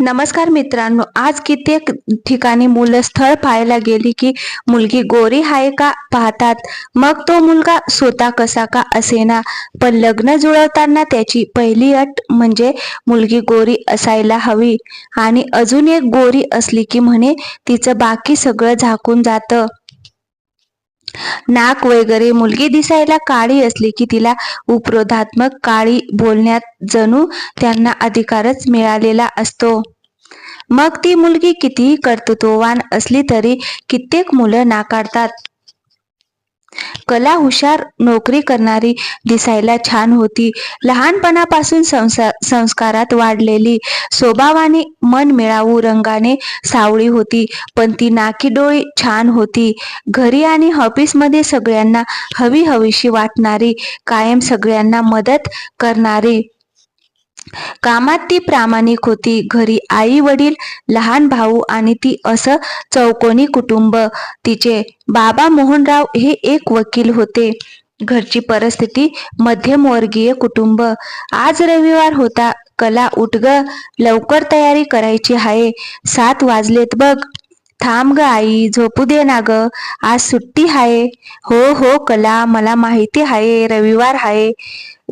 नमस्कार मित्रांनो आज कित्येक ठिकाणी मुलं स्थळ पाहायला गेली की मुलगी गोरी आहे का पाहतात मग तो मुलगा स्वतः कसा का असेना. पण लग्न जुळवताना त्याची पहिली अट म्हणजे मुलगी गोरी असायला हवी. आणि अजून एक गोरी असली की म्हणे तिचं बाकी सगळं झाकून जातं. नाक वगैरे मुलगी दिसायला काळी असली की तिला उपरोधात्मक काळी बोलण्यात जणू त्यांना अधिकारच मिळालेला असतो. मग ती मुलगी कितीही कर्तृत्ववान असली तरी कित्येक मुलं नाकारतात. कला हुशार नोकरी करणारी दिसायला छान होती. लहानपणापासून संस्कारात वाढलेली स्वभावाने मन मिळावू रंगाने सावळी होती पण ती नाकी डोळी छान होती. घरी आणि ऑफिसमध्ये सगळ्यांना हवी हवीशी वाटणारी कायम सगळ्यांना मदत करणारी. कामात ती प्रामाणिक होती. घरी आई वडील लहान भाऊ आणि ती असं चौकोनी कुटुंब. तिचे बाबा मोहनराव हे एक वकील होते. घरची परिस्थिती मध्यमवर्गीय कुटुंब. आज रविवार होता. कला उठ ग. लवकर तयारी करायची आहे. सात वाजलेत बघ. थांब ग आई. झोपू दे ना ग. आज सुट्टी आहे. हो हो कला. मला माहिती आहे. रविवार आहे.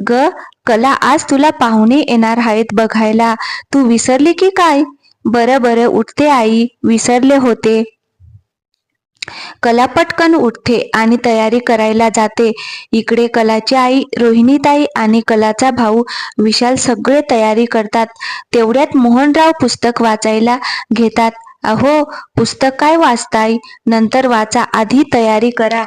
ग कला आज तुला पाहुणे येणार आहेत बघायला. तू विसरली की काय? बरं बरं उठते आई. विसरले होते. कला पटकन उठते आणि तयारी करायला जाते. इकडे कलाची आई रोहिणीताई आणि कलाचा भाऊ विशाल सगळे तयारी करतात. तेवढ्यात मोहनराव पुस्तक वाचायला घेतात. अहो पुस्तक काय वाचताय? नंतर वाचा आधी तयारी करा.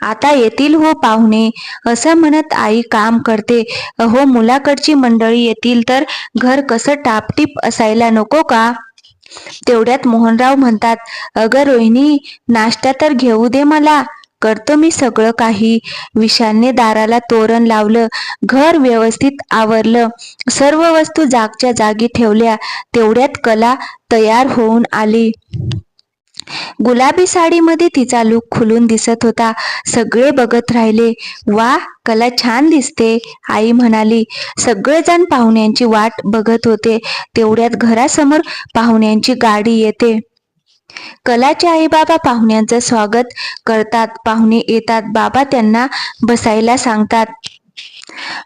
आता येतील हो पाहुणे. असं म्हणत आई काम करते. अहो मुलाकडची मंडळी येतील तर घर कसं टापटीप असायला नको का? तेवढ्यात मोहनराव म्हणतात अगं रोहिणी नाश्ता तर घेऊ दे मला. करतो मी सगळं काही. विशालने दाराला तोरण लावलं. घर व्यवस्थित आवरलं. सर्व वस्तू जागच्या जागी ठेवल्या. तेवढ्यात कला तयार होऊन आली. गुलाबी साडीमध्ये तिचा लुक खुलून दिसत होता. सगळे बघत राहिले. वा कला छान दिसते आई म्हणाली. सगळेजण पाहुण्यांची वाट बघत होते. तेवढ्यात घरासमोर पाहुण्यांची गाडी येते. कलाचे आई बाबा पाहुण्यांचं स्वागत करतात. पाहुणे येतात. बाबा त्यांना बसायला सांगतात.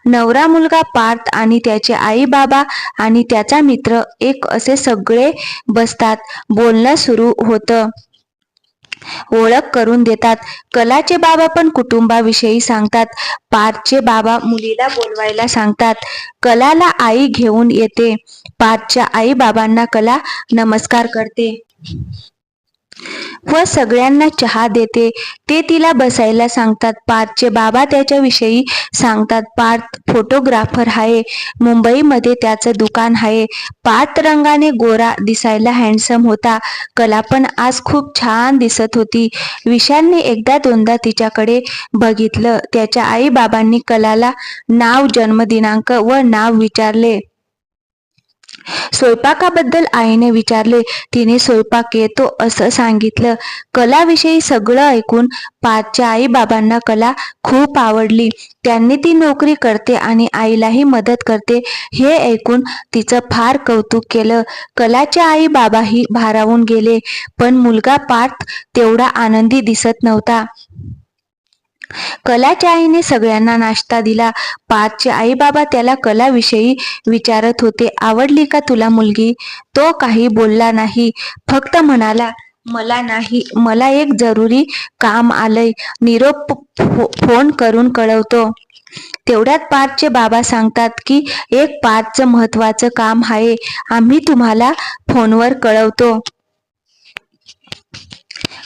नवरा मुलगा पार्थ आणि त्याचे आई बाबा आणि त्याचा मित्र एक असे सगळे बसतात. बोलणं सुरू होतं. ओळख करून देतात. कलाचे बाबा पण कुटुंबाविषयी सांगतात. पार्थचे बाबा मुलीला बोलवायला सांगतात. कलाला आई घेऊन येते. पार्थच्या आई बाबांना कला नमस्कार करते. व सगळ्यांना चहा देते. ते तिला बसायला सांगतात पार्थचे बाबा त्याच्याविषयी सांगतात पार्थ फोटोग्राफर आहे मुंबईमध्ये त्याचं दुकान आहे पार्थ रंगाने गोरा दिसायला हँडसम होता. कला पण आज खूप छान दिसत होती. विशालने एकदा दोनदा तिच्याकडे बघितलं. त्याच्या आई बाबांनी कलाला नाव जन्मदिनांक व नाव विचारले. स्वयंपाकाबद्दल आईने विचारले. तिने स्वयंपाक येतो असं सांगितलं. कलाविषयी सगळं ऐकून पाचच्या आई बाबांना कला खूप आवडली. त्यांनी ती नोकरी करते आणि आईलाही मदत करते. हे ऐकून तिचं फार कौतुक केलं. कलाचे आई बाबाही भारावून गेले. पण मुलगा पार्थ तेवढा आनंदी दिसत नव्हता. कलाच्या आईने सगळ्यांना नाश्ता दिला. पाचचे आई बाबा त्याला कलाविषयी विचारत होते आवडली का तुला मुलगी? तो काही बोलला नाही. फक्त म्हणाला मला नाही मला एक जरुरी काम आलंय. निरोप फोन करून कळवतो. तेवढ्यात पाचचे बाबा सांगतात की एक पाचचं महत्वाचं काम आहे. आम्ही तुम्हाला फोनवर कळवतो.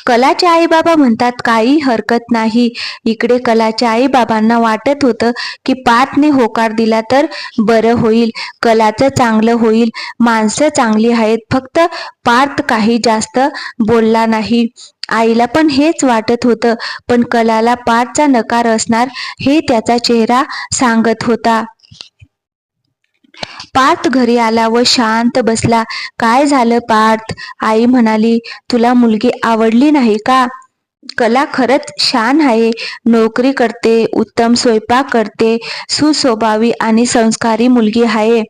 कलाचे आई बाबा म्हणतात काही हरकत नाही. इकडे कलाच्या आई बाबांना वाटत होतं की पातने होकार दिला तर बरं होईल कलाचं चांगलं होईल माणसं चांगली आहेत फक्त पार्थ काही जास्त बोलला नाही. आईला पण हेच वाटत होतं पण कलाला पार्थचा नकार असणार हे त्याचा चेहरा सांगत होता. पार्थ घरी आला व शांत बसला. काय झालं पार्थ? आई म्हणाली तुला मुलगी आवडली नाही का? कला खरंच छान आहे. नोकरी करते उत्तम स्वयंपाक करते सुस्वभावी आणि संस्कारी मुलगी आहे.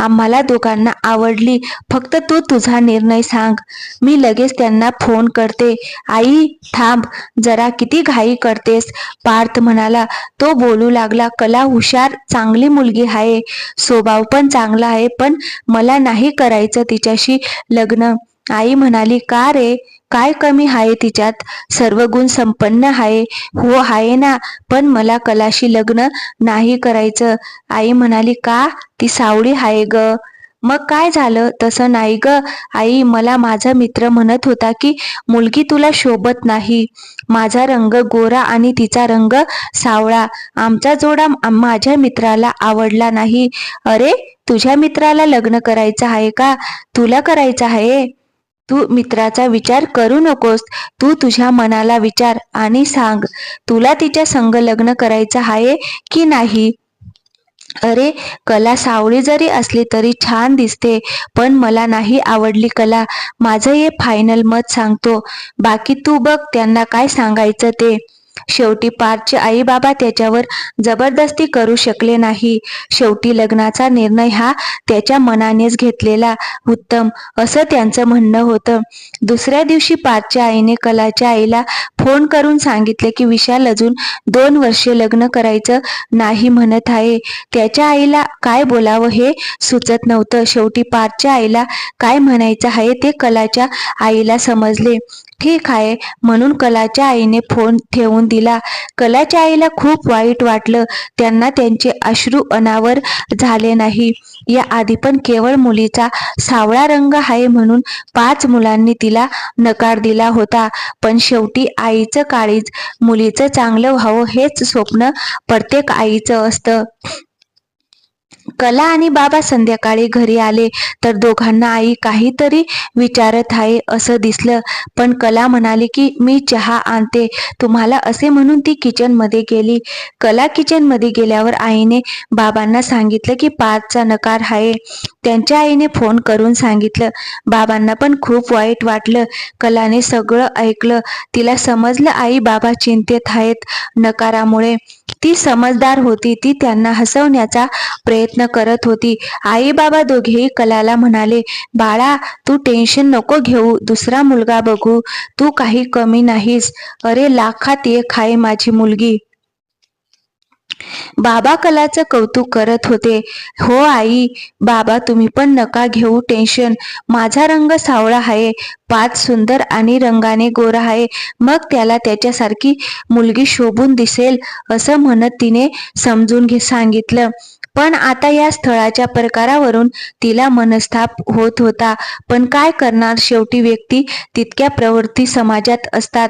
आम्हाला दोघांना आवडली. फक्त तू तुझा निर्णय सांग. मी लगेच त्यांना फोन करते. आई थांब. जरा किती घाई करतेस? पार्थ म्हणाला तो बोलू लागला कला हुशार चांगली मुलगी आहे. स्वभाव पण चांगला आहे पण मला नाही करायचं तिच्याशी लग्न. आई म्हणाली का रे? काय कमी आहे तिच्यात? सर्व गुण संपन्न आहे हो आहे ना? पण मला कलाशी लग्न नाही करायचं. आई म्हणाली का? ती सावळी आहे ग. मग काय झालं? तसं नाही ग. आई मला माझा मित्र म्हणत होता की मुलगी तुला शोभत नाही. माझा रंग गोरा आणि तिचा रंग सावळा. आमचा जोडा माझ्या मित्राला आवडला नाही. अरे तुझ्या मित्राला लग्न करायचं आहे का? तुला करायचं आहे तू मित्राचा विचार करू नकोस. तू तुझ्या मनाला विचार आणि सांग तुला तिच्या संग लग्न करायचं आहे की नाही? अरे कला सावळी जरी असली तरी छान दिसते पण मला नाही आवडली कला. माझं हे फायनल मत सांगतो. बाकी तू बघ त्यांना काय सांगायचं ते. शेवटी पार्थचे आई बाबा त्याच्यावर जबरदस्ती करू शकले नाही. शेवटी लग्नाचा निर्णय हा त्याच्या मनानेच घेतलेला. उत्तम असं त्यांचं म्हणणं होतं. दुसऱ्या दिवशी पार्थच्या आईने कलाच्या आईला फोन करून सांगितले की विशाल अजून दोन वर्षे लग्न करायचं नाही म्हणत आहे. त्याच्या आईला काय बोलावं हे सुचत नव्हतं. शेवटी पार्थच्या आईला काय म्हणायचं आहे ते कलाच्या आईला समजले. ठीक आहे. म्हणून कलाच्या आईने फोन ठेवून दिला. कलाच्या आईला खूप वाईट वाटलं. त्यांना त्यांचे अश्रू अनावर झाले नाही. या आधी पण केवळ मुलीचा सावळा रंग आहे म्हणून पाच मुलांनी तिला नकार दिला होता. पण शेवटी आईचं काळीज मुलीचं चांगलं व्हावं हेच स्वप्न प्रत्येक आईचं असतं. कला आणि बाबा संध्याकाळी घरी आले तर दोघांना आई काहीतरी विचारत आहे असं दिसलं. पण कला म्हणाली की मी चहा आणते. तुम्हाला असे म्हणून ती किचनमध्ये गेली. कला किचनमध्ये गेल्यावर आईने बाबांना सांगितलं की पाचचा नकार आहे. त्यांच्या आईने फोन करून सांगितलं. बाबांना पण खूप वाईट वाटलं. कलाने सगळं ऐकलं. तिला समजलं आई बाबा चिंतेत आहेत नकारामुळे. ती समजदार होती. ती त्यांना हसवण्याचा प्रयत्न करत होती. आई बाबा दोघेही कलाला म्हणाले बाळा तू टेन्शन नको घेऊ. दुसरा मुलगा बघू. तू काही कमी नाहीस. अरे लाखात एक आहे माझी मुलगी. बाबा कलाचं कौतुक करत होते. हो आई. बाबा तुम्ही पण नका घेऊ टेन्शन माझा रंग सावळा आहे. पाच सुंदर आणि रंगाने गोरा आहे. मग त्याला त्याच्यासारखी मुलगी शोभून दिसेल असं म्हणत तिने समजून घे सांगितलं पण आता या स्थळाच्या प्रकारावरून तिला मनस्ताप होत होता. पण काय करणार शेवटी व्यक्ती? तितक्या प्रवृत्ती समाजात असतात.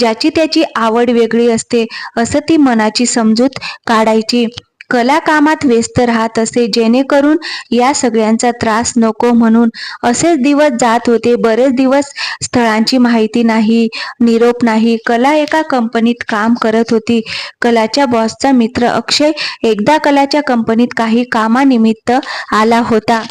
ज्याची त्याची आवड वेगळी असते असं ती मनाची समजूत काढायची. कला कामात व्यस्त राहत असे जेणेकरून या सगळ्यांचा त्रास नको म्हणून असेच दिवस जात होते. बरेच दिवस स्थळांची माहिती नाही निरोप नाही. कला एका कंपनीत काम करत होती. कलाच्या बॉसचा मित्र अक्षय एकदा कलाच्या कंपनीत काही कामानिमित्त आला होता.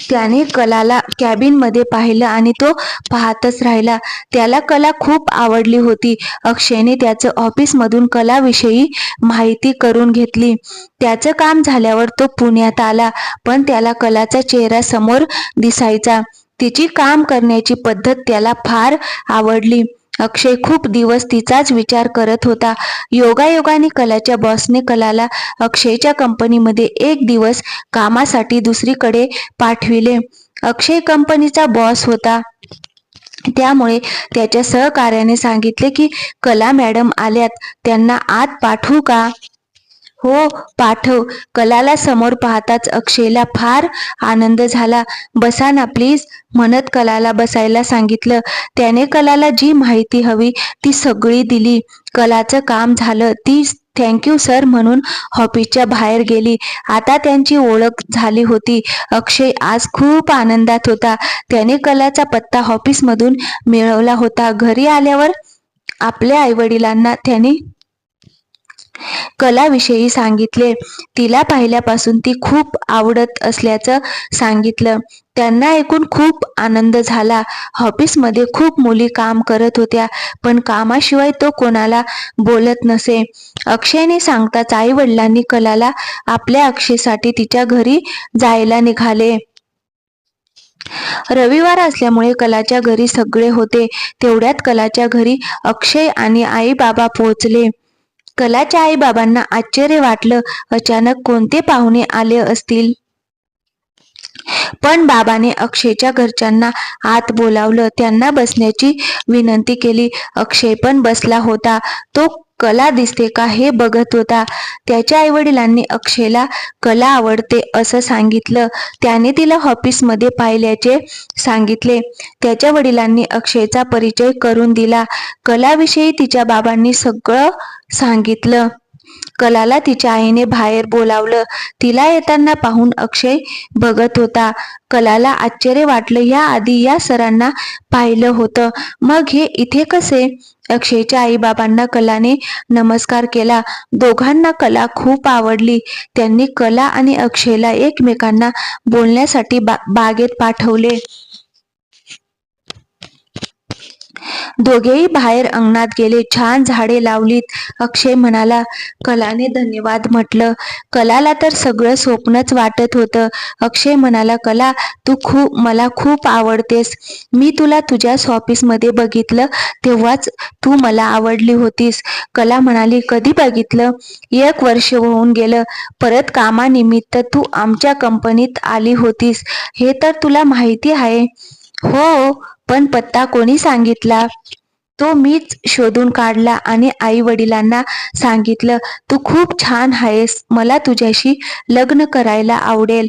त्याने कलाला कॅबिनमध्ये पाहिलं आणि तो पाहतच राहिला. त्याला कला खूप आवडली होती. अक्षयने त्याचं ऑफिसमधून कलाविषयी माहिती करून घेतली. त्याचं काम झाल्यावर तो पुण्यात आला पण त्याला कलाचा चेहरा समोर दिसायचा. तिची काम करण्याची पद्धत त्याला फार आवडली. अक्षय खूप दिवस तिचाच विचार करत होता. योगायोगाने कलाच्या बॉसने कलाला अक्षयच्या कंपनीमध्ये एक दिवस कामासाठी दुसरीकडे पाठविले. अक्षय कंपनीचा बॉस होता. त्यामुळे त्याच्या सहकार्याने सांगितले की कला मॅडम आल्यात त्यांना आत पाठवू का? हो पाठव. कलाला समोर पाहताच अक्षयला फार आनंद झाला. बसा ना प्लीज म्हणत कलाला बसायला सांगितलं. त्याने कलाला जी माहिती हवी ती सगळी दिली. कलाचं काम झालं. ती थँक्यू सर म्हणून ऑफिसच्या बाहेर गेली. आता त्यांची ओळख झाली होती. अक्षय आज खूप आनंदात होता. त्याने कलाचा पत्ता ऑफिसमधून मिळवला होता. घरी आल्यावर आपल्या आईवडिलांना त्याने कलाविषयी सांगितले. तिला पाहिल्यापासून ती खूप आवडत असल्याचं सांगितलं. त्यांना ऐकून खूप आनंद झाला. ऑफिसमध्ये खूप मुली काम करत होत्या पण कामाशिवाय तो कोणाला बोलत नसे. अक्षयने सांगताच आई वडिलांनी कलाला आपल्या अक्षयसाठी तिच्या घरी जायला निघाले. रविवार असल्यामुळे कलाच्या घरी सगळे होते. तेवढ्यात कलाच्या घरी अक्षय आणि आई बाबा पोहोचले. कलाच्या आईबाबांना आश्चर्य वाटलं. अचानक कोणते पाहुणे आले असतील? पण बाबाने अक्षयच्या घरच्यांना आत बोलावलं. त्यांना बसण्याची विनंती केली. अक्षय पण बसला होता. तो कला दिसते का हे बघत होता. त्याच्या आईवडिलांनी अक्षयला कला आवडते असं सांगितलं. त्याने तिला ऑफिसमध्ये पाहिल्याचे सांगितले. त्याच्या वडिलांनी अक्षयचा परिचय करून दिला. कलाविषयी तिच्या बाबांनी सगळं सांगितलं. कलाला तिच्या आईने बाहेर बोलावलं. तिला येताना पाहून अक्षय बघत होता. कलाला आश्चर्य वाटलं. या आधी या सरांना पाहिलं होतं. मग हे इथे कसे? अक्षयच्या आईबाबांना कलाने नमस्कार केला. दोघांना कला खूप आवडली. त्यांनी कला आणि अक्षयला एकमेकांना बोलण्यासाठी बा बागेत पाठवले. दोघेही बाहेर अंगणात गेले. छान झाडे लावलीत. अक्षय म्हणाला कलाने धन्यवाद म्हटलं. कलाला तर सगळं स्वप्नच वाटत होतं. अक्षय म्हणाला कला तू खूप मला खूप आवडतेस. मी तुला तुझ्याच ऑफिसमध्ये बघितलं तेव्हाच तू मला आवडली होतीस. कला म्हणाली कधी बघितलं? एक वर्ष होऊन गेलं. परत कामानिमित्त तू आमच्या कंपनीत आली होतीस. हे तर तुला माहिती आहे. हो पण पत्ता कोणी सांगितला? तो मीच शोधून काढला आणि आई वडिलांना सांगितलं तू खूप छान आहेस मला तुझ्याशी लग्न करायला आवडेल.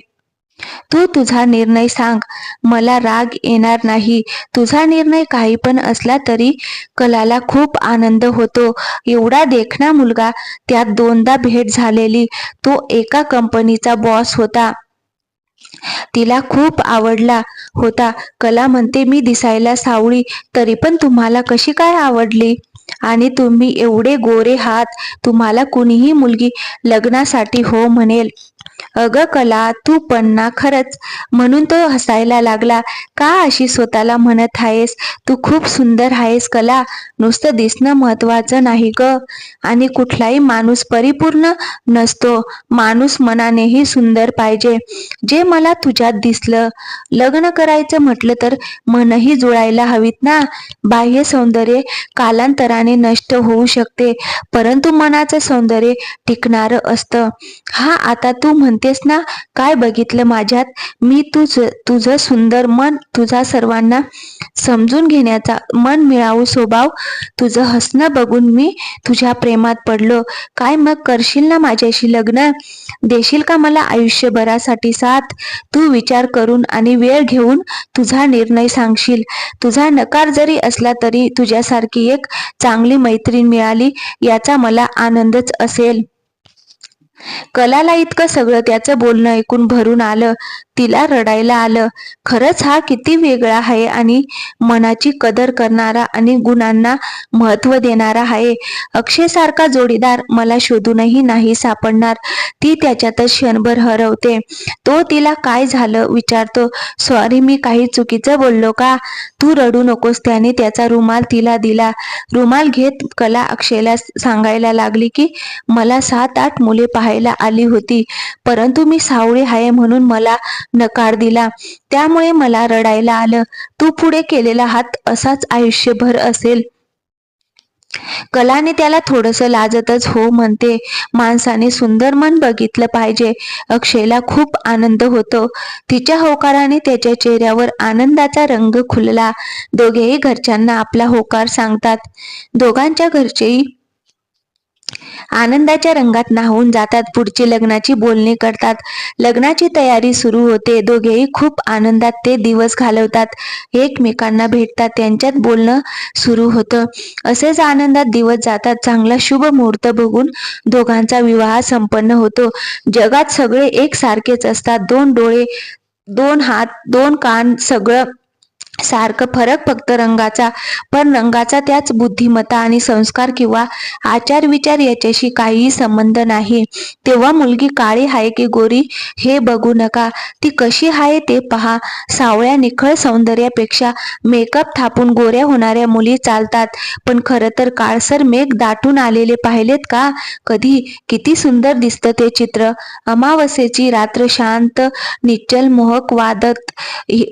तू तुझा निर्णय सांग. मला राग येणार नाही. तुझा निर्णय काही पण असला तरी कलाला खूप आनंद होतो. एवढा देखणा मुलगा त्यात दोनदा भेट झालेली. तो एका कंपनीचा बॉस होता. तिला खूप आवडला होता. कला म्हणते मी दिसायला सावळी तरी पण तुम्हाला कशी काय आवडली? आणि तुम्ही एवढे गोरे हात तुम्हाला कुणीही मुलगी लग्नासाठी हो म्हणेल. अगं कला तू पण ना खरंच. म्हणून तो हसायला लागला. का अशी स्वतःला म्हणत आहेस? तू खूप सुंदर आहेस कला. नुसतं दिसणं महत्वाचं नाही ग. आणि कुठलाही माणूस परिपूर्ण नसतो. माणूस मनानेही सुंदर पाहिजे. जे मला तुझ्यात दिसलं. लग्न करायचं म्हटलं तर मनही जुळायला हवीत ना. बाह्य सौंदर्य कालांतराने नष्ट होऊ शकते. परंतु मनाचं सौंदर्य टिकणारं असतं. हा आता तू म्हणतेस ना काय बघितलं माझ्यात? मी तुझ तुझं सुंदर मन तुझा सर्वांना समजून घेण्याचा मन मिळावू स्वभाव तुझं हसणं बघून मी तुझ्या प्रेमात पडलो. काय मग करशील ना माझ्याशी लग्न? देशील का मला आयुष्यभरासाठी साथ? तू विचार करून आणि वेळ घेऊन तुझा निर्णय सांगशील. तुझा नकार जरी असला तरी तुझ्यासारखी एक चांगली मैत्रीण मिळाली याचा मला आनंदच असेल. कलाला इतकं सगळं त्याचं बोलणं ऐकून भरून आलं तिला रडायला आलं. खरंच हा किती वेगळा आहे आणि मनाची कदर करणारा आणि गुणांना महत्त्व देणारा आहे. अक्षय सारखा जोडीदार मला शोधूनही नाही सापडणार. ती त्याच्यातच क्षणभर हरवते. तो तिला काय झालं विचारतो. सॉरी मी काही चुकीचं बोललो का? तू रडू नकोस. त्याने त्याचा रुमाल तिला दिला. रुमाल घेत कला अक्षयला सांगायला लागली की मला सात आठ मुले पाहायला आली होती परंतु मी सावळी आहे म्हणून मला नकार दिला. त्यामुळे मला रडायला आलं. तू पुढे केलेला हात असाच आयुष्यभर असेल. कलाने त्याला थोडस लाजतच हो म्हणते. माणसाने सुंदर मन बघितलं पाहिजे. अक्षयला खूप आनंद होतो. तिच्या होकाराने त्याच्या चेहऱ्यावर आनंदाचा रंग खुलला. दोघेही घरच्यांना आपला होकार सांगतात. दोघांच्या घरचेही आनंदाच्या रंगात नाहून जातात पुढची लग्नाची बोलणी करतात. लग्नाची तयारी सुरू होते. दोघेही खूप आनंदात ते दिवस घालवतात. एकमेकांना भेटतात. त्यांच्यात बोलणं सुरू होतं. असेच आनंदात दिवस जातात. चांगला शुभ मुहूर्त बघून दोघांचा विवाह संपन्न होतो. जगात सगळे एकसारखेच असतात. दोन डोळे दोन हात दोन कान सगळं सारखं फरक फक्त रंगाचा पण रंगाचा त्याच बुद्धिमत्ता आणि संस्कार किंवा आचार विचार याच्याशी काहीही संबंध नाही. तेव्हा मुलगी काळी आहे की गोरी हे बघू नका. ती कशी आहे ते पहा. सावळ्या निखळ सौंदर्यापेक्षा मेकअप थापून गोऱ्या होणाऱ्या मुली चालतात. पण खरं तर काळसर मेघ दाटून आलेले पाहिलेत का? कधी? किती सुंदर दिसतं ते चित्र. अमावस्येची रात्र शांत निश्चल मोहक वादत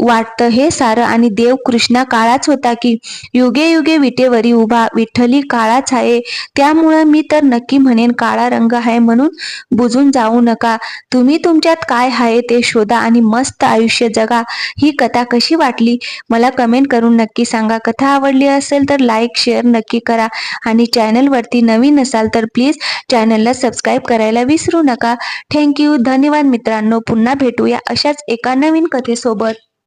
वाटतं हे सारं आणि देव कृष्णा काळाच होता की युगे युगे विटेवरी उभा विठ्ठली काळाच आहे. त्यामुळं मी तर नक्की म्हणेन काळा रंग आहे म्हणून बुजून जाऊ नका. तुम्ही तुमच्यात काय आहे ते शोधा आणि मस्त आयुष्य जगा. ही कथा कशी वाटली? मला कमेंट करून नक्की सांगा. कथा आवडली असेल तर लाईक शेअर नक्की करा. आणि चॅनलवरती नवीन असाल तर प्लीज चॅनलला सबस्क्राईब करायला विसरू नका. थँक्यू धन्यवाद मित्रांनो. पुन्हा भेटूया अशाच एका नवीन कथेसोबत.